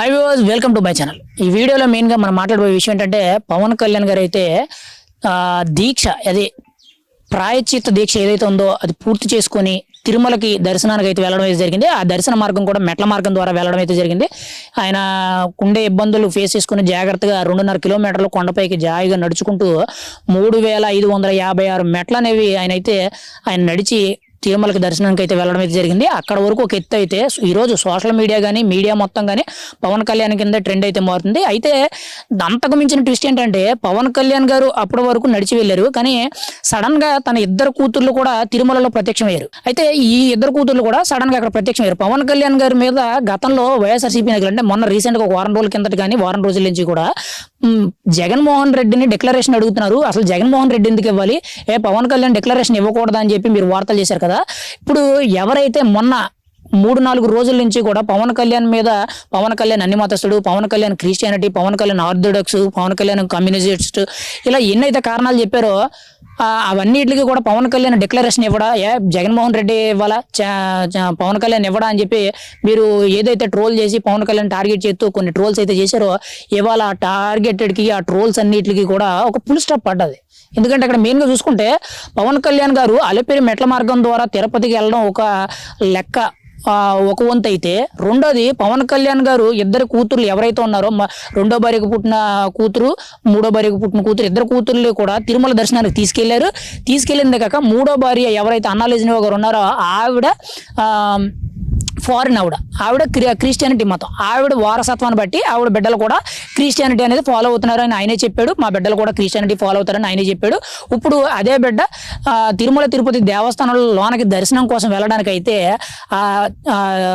Hi guys welcome to my channel ఈ వీడియోలో మెయిన్గా మనం మాట్లాడబోయే విషయం ఏంటంటే పవన్ కళ్యాణ్ గారు అయితే దీక్ష అది ప్రాయచిత్త దీక్ష ఏదైతే ఉందో అది పూర్తి చేసుకొని తిరుమలకి దర్శనానికి అయితే వెళ్ళడం అయితే జరిగింది. ఆ దర్శన మార్గం కూడా మెట్ల మార్గం ద్వారా వెళ్ళడం అయితే జరిగింది. ఆయన ఉండే ఇబ్బందులు ఫేస్ చేసుకుని జాగ్రత్తగా రెండున్నర కిలోమీటర్లు కొండపైకి జాయిగా నడుచుకుంటూ మూడు వేల ఐదు వందల యాభై ఆరు మెట్లు అనేవి ఆయన అయితే ఆయన నడిచి తిరుమలకి దర్శనానికి అయితే వెళ్ళడం అయితే జరిగింది. అక్కడ వరకు ఒక ఎత్తు అయితే ఈరోజు సోషల్ మీడియా కానీ మీడియా మొత్తం కానీ పవన్ కళ్యాణ్ కింద ట్రెండ్ అయితే మారుతుంది. అయితే అంతకు మించిన ట్విస్ట్ ఏంటంటే పవన్ కళ్యాణ్ గారు అప్పటి వరకు నడిచి వెళ్ళారు. కానీ సడన్గా తన ఇద్దరు కూతుర్లు కూడా తిరుమలలో ప్రత్యక్షమయ్యారు. అయితే ఈ ఇద్దరు కూతుర్లు కూడా సడన్గా అక్కడ ప్రత్యక్షమయ్యారు. పవన్ కళ్యాణ్ గారి మీద గతంలో వైఎస్ఆర్సీపీ నాయకులు అంటే మొన్న రీసెంట్గా ఒక వారం రోజుల కిందట కానీ వారం రోజుల నుంచి కూడా జగన్మోహన్ రెడ్డిని డిక్లరేషన్ అడుగుతున్నారు. అసలు జగన్మోహన్ రెడ్డి ఎందుకు ఇవ్వాలి? ఏ పవన్ కళ్యాణ్ డిక్లరేషన్ ఇవ్వకూడదని అని చెప్పి మీరు వార్తలు చేశారు కదా. ఇప్పుడు ఎవరైతే మొన్న మూడు నాలుగు రోజుల నుంచి కూడా పవన్ కళ్యాణ్ మీద పవన్ కళ్యాణ్ అన్ని మతస్థుడు Pawan Kalyan Christianity Pawan Kalyan orthodox Pawan Kalyan communist ఇలా ఎన్నైతే కారణాలు చెప్పారో అవన్నిటికి కూడా పవన్ కళ్యాణ్ డిక్లరేషన్ ఇవ్వడా? ఏ జగన్మోహన్ రెడ్డి ఇవ్వాలా? చ- పవన్ కళ్యాణ్ ఇవ్వడా అని చెప్పి మీరు ఏదైతే ట్రోల్ చేసి పవన్ కళ్యాణ్ టార్గెట్ చేస్తూ కొన్ని ట్రోల్స్ అయితే చేశారో ఇవాళ ఆ టార్గెటెడ్కి ఆ ట్రోల్స్ అన్నిటికి కూడా ఒక ఫుల్ స్టాప్ పడ్డది. ఎందుకంటే అక్కడ మెయిన్గా చూసుకుంటే పవన్ కళ్యాణ్ గారు అలిపిరి మెట్ల మార్గం ద్వారా తిరుపతికి వెళ్ళడం ఒక లెక్క. ఒక వంతు అయితే. రెండోది పవన్ కళ్యాణ్ గారు ఇద్దరు కూతుర్లు ఎవరైతే ఉన్నారో మ- రెండో భార్యకు పుట్టిన కూతురు మూడో భార్యకు పుట్టిన కూతురు ఇద్దరు కూతుర్లు కూడా తిరుమల దర్శనానికి తీసుకెళ్ళారు. తీసుకెళ్ళిందే కాక మూడో భార్య ఎవరైతే అన్నాలేజినో గారు ఉన్నారో ఆవిడ ఆ, ఫారిన్ ఆవిడ. ఆవిడ క్రిస్టియానిటీ మతం. ఆవిడ వారసత్వాన్ని బట్టి ఆవిడ బిడ్డలు కూడా క్రిస్టియానిటీ అనేది ఫాలో అవుతున్నారని ఆయనే చెప్పాడు. మా బిడ్డలు కూడా క్రిస్టియానిటీ ఫాలో అవుతారని ఆయనే చెప్పాడు. ఇప్పుడు అదే బిడ్డ తిరుమల తిరుపతి దేవస్థానంలో లోనకి దర్శనం కోసం వెళ్ళడానికి అయితే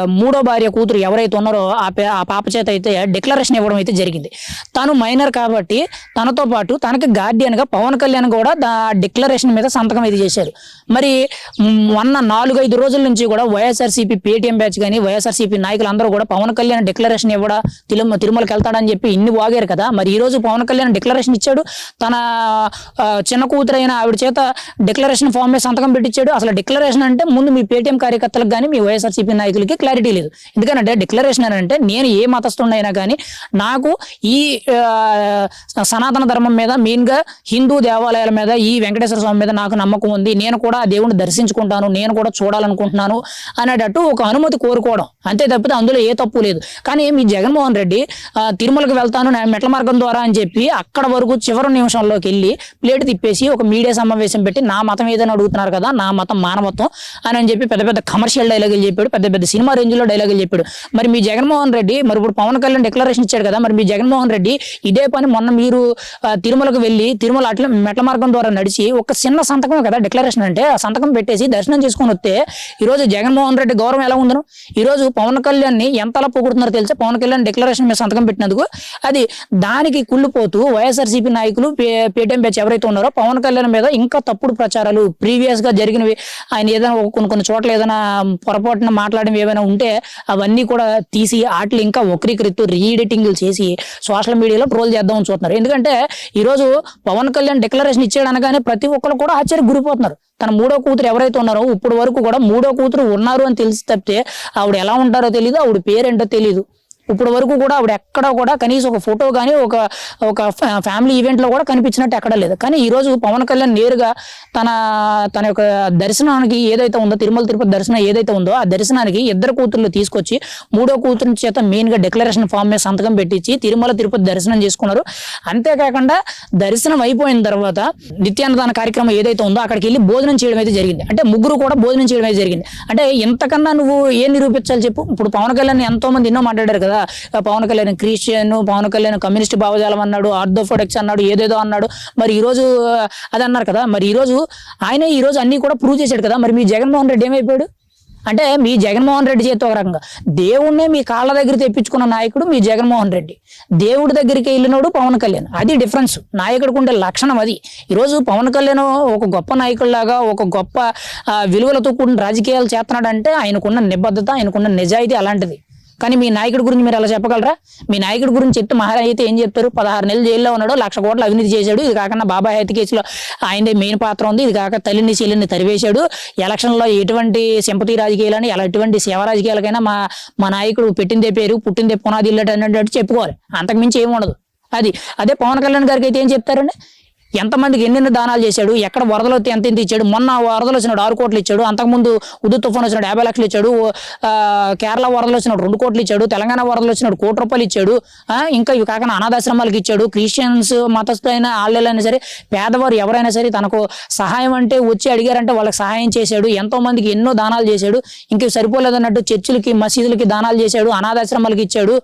మూడో భార్య కూతురు ఎవరైతే ఉన్నారో ఆ పే- ఆ పాప చేత అయితే డిక్లరేషన్ ఇవ్వడం అయితే జరిగింది. తను మైనర్ కాబట్టి తనతో పాటు తనకి గార్డియన్గా పవన్ కళ్యాణ్ కూడా డిక్లరేషన్ మీద సంతకం అయితే చేశారు. మరి మొన్న నాలుగైదు రోజుల నుంచి కూడా వైఎస్ఆర్సీపీ పేటీఎం బ్యాచ్ కానీ వైఎస్ఆర్సీపీ నాయకులు అందరూ కూడా పవన్ కళ్యాణ్ డిక్లరేషన్ ఇవ్వడా తిరుమ తిరుమలకి వెళ్తాడని చెప్పి ఇన్ని వాగారు కదా. మరి ఈ రోజు పవన్ కళ్యాణ్ డిక్లరేషన్ ఇచ్చాడు. తన ఆ, చిన్న కూతురైన ఆవిడ చేత డిక్లరేషన్ ఫామ్ మీద సంతకం పెట్టించాడు అసలు డిక్లరేషన్ అంటే ముందు మీ పేటీఎం కార్యకర్తలకు కానీ మీ వైఎస్ఆర్సీపీ నాయకులకి క్లారిటీ లేదు. ఎందుకంటే డిక్లరేషన్ అని అంటే నేను ఏ మతస్థుడైనా కానీ నాకు ఈ సనాతన ధర్మం మీద మెయిన్గా హిందూ దేవాలయాల మీద ఈ వెంకటేశ్వర స్వామి మీద నాకు నమ్మకం ఉంది. నేను కూడా ఆ దేవుణ్ణి దర్శించుకుంటాను. నేను కూడా చూడాలనుకుంటున్నాను అనేటట్టు ఒక అనుమతి కోరుకోవడం. అంతే తప్పితే అందులో ఏ తప్పు లేదు. కానీ మీ జగన్మోహన్ రెడ్డి తిరుమలకి వెళ్తాను నా మెట్ల మార్గం ద్వారా అని చెప్పి అక్కడ వరకు చివరి నిమిషంలోకి వెళ్ళి ప్లేట్ తిప్పేసి ఒక మీడియా సమావేశం పెట్టి నా మతం ఏదైనా అడుగుతున్నారు కదా నా మతం మానవత్వం అని అని చెప్పి పెద్ద పెద్ద కమర్షియల్ డైలాగులు చెప్పాడు పెద్ద పెద్ద సినిమా రేంజ్లో డైలాగులు చెప్పాడు. మరి మీ జగన్మోహన్ రెడ్డి మరి ఇప్పుడు పవన్ కళ్యాణ్ డిక్లరేషన్ ఇచ్చాడు కదా మరి మీ జగన్మోహన్ రెడ్డి ఇదే పని మొన్న మీరు తిరుమలకు వెళ్ళి తిరుమల అట్ల మెట్ల మార్గం ద్వారా నడిచి ఒక చిన్న సంతకం కదా డిక్లరేషన్ అంటే ఆ సంతకం పెట్టేసి దర్శనం చేసుకొని వస్తే ఈరోజు జగన్మోహన్ రెడ్డి గౌరవం ఎలా ఉందను? ఈ రోజు పవన్ కళ్యాణ్ని ఎంతలా పొగుడుతున్నారో తెలిసే? పవన్ కళ్యాణ్ డిక్లరేషన్ మీద సంతకం పెట్టినందుకు అది దానికి కుళ్ళిపోతూ వైఎస్ఆర్సీపీ నాయకులు పేటీఎం బ్యాచ్ ఎవరైతే ఉన్నారో పవన్ కళ్యాణ్ మీద ఇంకా తప్పుడు ప్రచారాలు ప్రీవియస్గా జరిగినవి ఆయన ఏదైనా కొన్ని కొన్ని చోట్ల ఏదైనా పొరపాటున మాట్లాడడం ఏమైనా ఉంటే అవన్నీ కూడా తీసి ఆటలు ఇంకా వక్రీకరిస్తూ రీఎడిటింగ్లు చేసి సోషల్ మీడియాలో ట్రోల్ చేద్దామని చూస్తున్నారు. ఎందుకంటే ఈ రోజు పవన్ కళ్యాణ్ డిక్లరేషన్ ఇచ్చాడు అనగానే ప్రతి ఒక్కరు కూడా ఆశ్చర్య గురిపోతున్నారు తన మూడో కూతురు ఎవరైతే ఉన్నారో ఇప్పుడు వరకు కూడా మూడో కూతురు ఉన్నారు అని తెలిసి తప్పితే ఆవిడ ఎలా ఉంటారో తెలియదు ఆవిడ పేరేంటో తెలియదు ఇప్పుడు వరకు కూడా ఆవిడ ఎక్కడ కూడా కనీసం ఒక ఫోటో కానీ ఒక ఒక ఫ్యా- ఫ్యామిలీ ఈవెంట్లో కూడా కనిపించినట్టు ఎక్కడ లేదు. కానీ ఈ రోజు పవన్ కళ్యాణ్ నేరుగా తన తన యొక్క దర్శనానికి ఏదైతే ఉందో తిరుమల తిరుపతి దర్శనం ఏదైతే ఉందో ఆ దర్శనానికి ఇద్దరు కూతుర్లు తీసుకొచ్చి మూడో కూతురు చేత మెయిన్గా డిక్లరేషన్ ఫామ్ మీద సంతకం పెట్టించి తిరుమల తిరుపతి దర్శనం చేసుకున్నారు. అంతేకాకుండా దర్శనం అయిపోయిన తర్వాత నిత్యాన్నదాన కార్యక్రమం ఏదైతే ఉందో అక్కడికి వెళ్ళి భోజనం చేయడం అయితే జరిగింది. అంటే ముగ్గురు కూడా భోజనం చేయడం అయితే జరిగింది. అంటే ఇంతకన్నా నువ్వు ఏం నిరూపించాలి చెప్పు? ఇప్పుడు పవన్ కళ్యాణ్ ఎంతో మంది ఎన్నో మాట్లాడారు కదా. కదా? పవన్ కళ్యాణ్ క్రిస్టియన్ పవన్ కళ్యాణ్ కమ్యూనిస్ట్ భావజాలం అన్నాడు ఆర్థోఫోడెక్స్ అన్నాడు ఏదేదో అన్నాడు. మరి ఈరోజు అది అన్నారు కదా? మరి ఈరోజు ఆయన ఈరోజు ఈ రోజు అన్ని కూడా ప్రూవ్ చేశాడు కదా? మరి మీ జగన్మోహన్ రెడ్డి ఏమైపోయాడు? అంటే మీ జగన్మోహన్ రెడ్డి చేతి ఒక రకంగా. దేవుణ్ణే మీ కాళ్ళ దగ్గర తెప్పించుకున్న నాయకుడు మీ జగన్మోహన్ రెడ్డి. దేవుడి దగ్గరికి వెళ్ళినోడు పవన్ కళ్యాణ్. అది డిఫరెన్స్ నాయకుడికి ఉండే లక్షణం అది. ఈరోజు పవన్ కళ్యాణ్ ఒక గొప్ప నాయకుడిలాగా ఒక గొప్ప విలువలతో కూడిన రాజకీయాలు చేస్తున్నాడంటే ఆయనకున్న నిబద్ధత ఆయనకున్న నిజాయితీ అలాంటిది. కానీ మీ నాయకుడి గురించి మీరు అలా చెప్పగలరా? మీ నాయకుడి గురించి చెప్తే మహారాజ్ అయితే ఏం చెప్తారు? పదహారు నెలలు జైల్లో ఉన్నాడు లక్ష కోట్ల అవినీతి చేశాడు. ఇది కాకుండా బాబాయ్ హత్య కేసులో ఆయనదే మెయిన్ పాత్ర ఉంది. ఇది కాక తల్లిని చెల్లిని తరివేశాడు. ఎలక్షన్లో ఎటువంటి సింపతి రాజకీయాలని ఎలా ఎటువంటి సేవ రాజకీయాలకైనా మా మా నాయకుడు పెట్టిందే పేరు పుట్టిందే పునాది ఇల్లట అన్నట్టు చెప్పుకోవాలి. అంతకుమించి ఏమి ఉండదు. అది అదే పవన్ కళ్యాణ్ గారికి అయితే ఏం చెప్తారండి? ఎంతమందికి ఎన్నెన్ని దానాలు చేశాడు? ఎక్కడ వరదలు వస్తే ఎంత ఎంత ఇచ్చాడు? మొన్న వరదలు వచ్చినాడు ఆరు కోట్లు ఇచ్చాడు. అంతకుముందు ఉదు తుఫాన్ వచ్చినాడు యాభై లక్షలు ఇచ్చాడు. కేరళ వరదలు వచ్చినాడు రెండు కోట్లు ఇచ్చాడు. తెలంగాణ వరదలు వచ్చినాడు కోటి రూపాయలు ఇచ్చాడు. ఇంకా ఇవి కాకుండా అనాథాశ్రమాలకు ఇచ్చాడు. క్రిస్టియన్స్ మతస్థులైన ఆళ్ళైనా సరే పేదవారు ఎవరైనా సరే తనకు సహాయం అంటే వచ్చి అడిగారంటే వాళ్ళకి సహాయం చేశాడు. ఎంతో మందికి ఎన్నో దానాలు చేశాడు. ఇంక సరిపోలేదన్నట్టు చర్చిలకి మసీదులకి దానాలు చేశాడు. అనాథాశ్రమాలకు ఇచ్చాడు.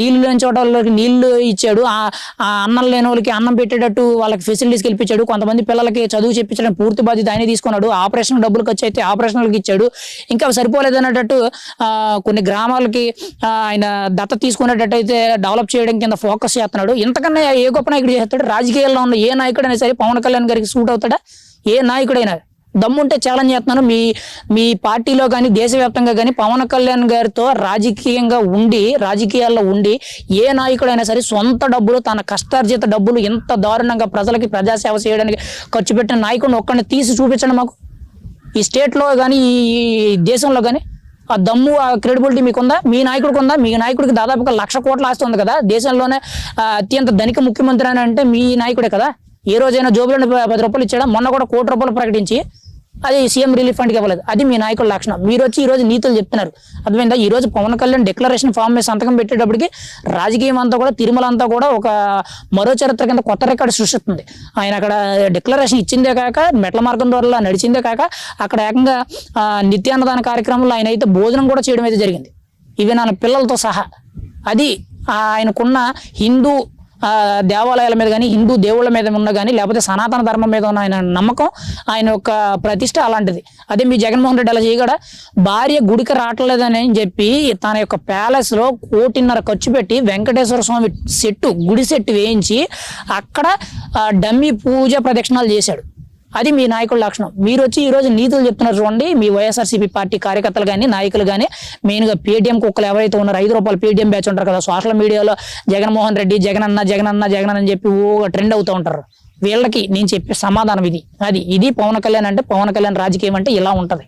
నీళ్ళు లేని చోట వాళ్ళకి నీళ్ళు ఇచ్చాడు. ఆ అన్నం లేని వాళ్ళకి అన్నం పెట్టేటట్టు వాళ్ళకి ఫెసిలిటీస్ కల్పించాడు. కొంతమంది పిల్లలకి చదువు చెప్పించడం పూర్తి బాధ్యత ఆయనే తీసుకున్నాడు. ఆపరేషన్ డబ్బులు ఖర్చు అయితే ఆపరేషన్లకు ఇచ్చాడు. ఇంకా సరిపోలేదన్నట్టు కొన్ని గ్రామాలకి ఆయన దత్త తీసుకునేటట్టు అయితే డెవలప్ చేయడం కింద ఫోకస్ చేస్తున్నాడు. ఇంతకన్నా ఏ గొప్ప నాయకుడు చేస్తాడు? రాజకీయాల్లో ఉన్న ఏ నాయకుడైనా సరే పవన్ కళ్యాణ్ గారికి సూట్ అవుతాడా? ఏ నాయకుడైనా దమ్ముంటే ఛాలెంజ్ చేస్తున్నాను మీ మీ పార్టీలో కానీ దేశవ్యాప్తంగా కానీ పవన్ కళ్యాణ్ గారితో రాజకీయంగా ఉండి రాజకీయాల్లో ఉండి ఏ నాయకుడైనా సరే సొంత డబ్బులు తన కష్టార్జిత డబ్బులు ఎంత దారుణంగా ప్రజలకి ప్రజాసేవ చేయడానికి ఖర్చు పెట్టిన నాయకుడిని ఒక్కడిని తీసి చూపించండి మాకు. ఈ స్టేట్లో కానీ ఈ దేశంలో కానీ ఆ దమ్ము ఆ క్రెడిబిలిటీ మీకుందా? మీ నాయకుడికి ఉందా మీ నాయకుడికి దాదాపుగా లక్ష కోట్ల ఆస్తి ఉంది కదా? దేశంలోనే అత్యంత ధనిక ముఖ్యమంత్రి అని అంటే మీ నాయకుడే కదా? ఏ రోజైనా జోబులో పది రూపాయలు ఇచ్చాడా? మొన్న కూడా కోటి రూపాయలు ప్రకటించి అది సీఎం రిలీఫ్ ఫండ్కి ఇవ్వలేదు. అది మీ నాయకుల లక్షణం. మీరు వచ్చి ఈ రోజు నీతులు చెప్తున్నారు. అర్థమైందా? ఈ రోజు పవన్ కళ్యాణ్ డిక్లరేషన్ ఫామ్ మీద సంతకం పెట్టేటప్పటికి రాజకీయం అంతా కూడా తిరుమల అంతా కూడా ఒక మరో చరిత్ర కింద కొత్త రికార్డు సృష్టిస్తుంది. ఆయన అక్కడ డిక్లరేషన్ ఇచ్చిందే కాక మెట్ల మార్గం ద్వారా నడిచిందే కాక అక్కడ ఏకంగా నిత్యాన్నదాన కార్యక్రమంలో ఆయన అయితే భోజనం కూడా చేయడం అయితే జరిగింది. ఇవి నా పిల్లలతో సహా. అది ఆయనకున్న హిందూ దేవాలయాల మీద కానీ హిందూ దేవుళ్ళ మీద ఉన్న కానీ లేకపోతే సనాతన ధర్మం మీద ఉన్న ఆయన నమ్మకం ఆయన యొక్క ప్రతిష్ట అలాంటిది. అదే మీ జగన్మోహన్ రెడ్డి అలా చేయగడ భార్య గుడికి రావట్లేదని చెప్పి తన యొక్క ప్యాలెస్లో కోటిన్నర ఖర్చు పెట్టి వెంకటేశ్వర స్వామి సెట్టు గుడి సెట్టు వేయించి అక్కడ డమ్మి డమ్మీ పూజ ప్రదక్షిణాలు చేశాడు. అది మీ నాయకుల లక్షణం. మీరు వచ్చి ఈ రోజు నీతులు చెప్తున్నారు చూడండి మీ వైఎస్ఆర్సీపీ పార్టీ కార్యకర్తలు కానీ నాయకులు కానీ మెయిన్గా పేటీఎం కుక్కలు ఎవరైతే ఉన్నారో ఐదు రూపాయలు పేటీఎం బ్యాచ్ ఉంటారు కదా సోషల్ మీడియాలో జగన్మోహన్ రెడ్డి జగన్ అన్న జగన్ అన్న జగన్ అని చెప్పి ఓ ట్రెండ్ అవుతూ ఉంటారు. వీళ్ళకి నేను చెప్పే సమాధానం ఇది. అది ఇది పవన్ కళ్యాణ్ అంటే పవన్ కళ్యాణ్ రాజకీయం అంటే ఇలా ఉంటుంది.